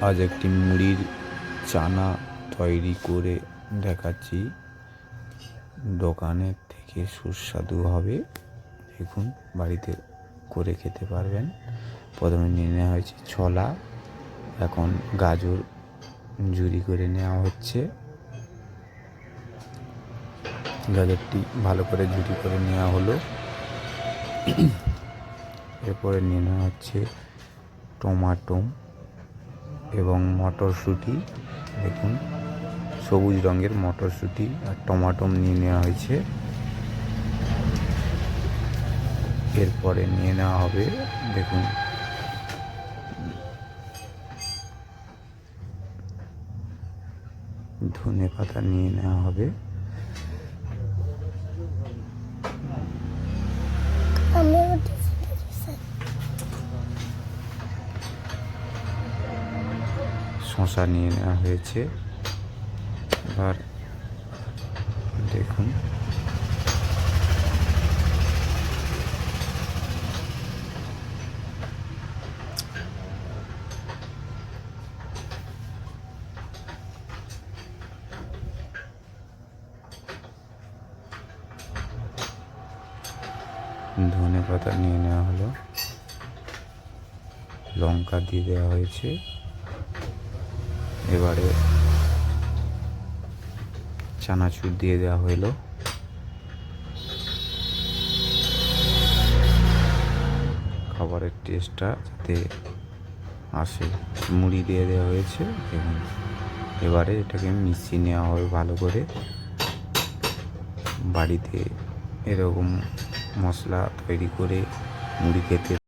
আজ একটি মুড়ির চানা তৈরি করে দেখাচ্ছি। দোকানের থেকে সুস্বাদু হবে। দেখুন, বাড়িতে করে খেতে পারবেন। প্রথমে নিয়ে নেওয়া হয়েছে ছোলা। এখন গাজর ঝুরি করে নেওয়া হচ্ছে। গাজরটি ভালো করে ঝুরি করে নেওয়া হলো। এরপরে নিয়ে নেওয়া হচ্ছে টমাটো এবং মটরশুঁটি, দেখুন, সবুজ রঙের মটরশুঁটি আর টমাটো নিয়ে নেওয়া হয়েছে। এরপরে নিয়ে নেওয়া হবে, দেখুন, ধনে পাতা নিয়ে নেওয়া হবে। শশা নিয়ে নেওয়া হয়েছে। এবার দেখুন। ধনে পাতা নিয়ে নেওয়া হলো। লঙ্কা দিয়ে দেওয়া হয়েছে। এবারে চানাচুর দিয়ে দেওয়া হলো খাবারের টেস্টটা যাতে আসে। মুড়ি দিয়ে দেওয়া হয়েছে এবং এবারে এটাকে মিশিয়ে নেওয়া হবে ভালো করে। বাড়িতে এরকম মশলা তৈরি করে মুড়ি খেতে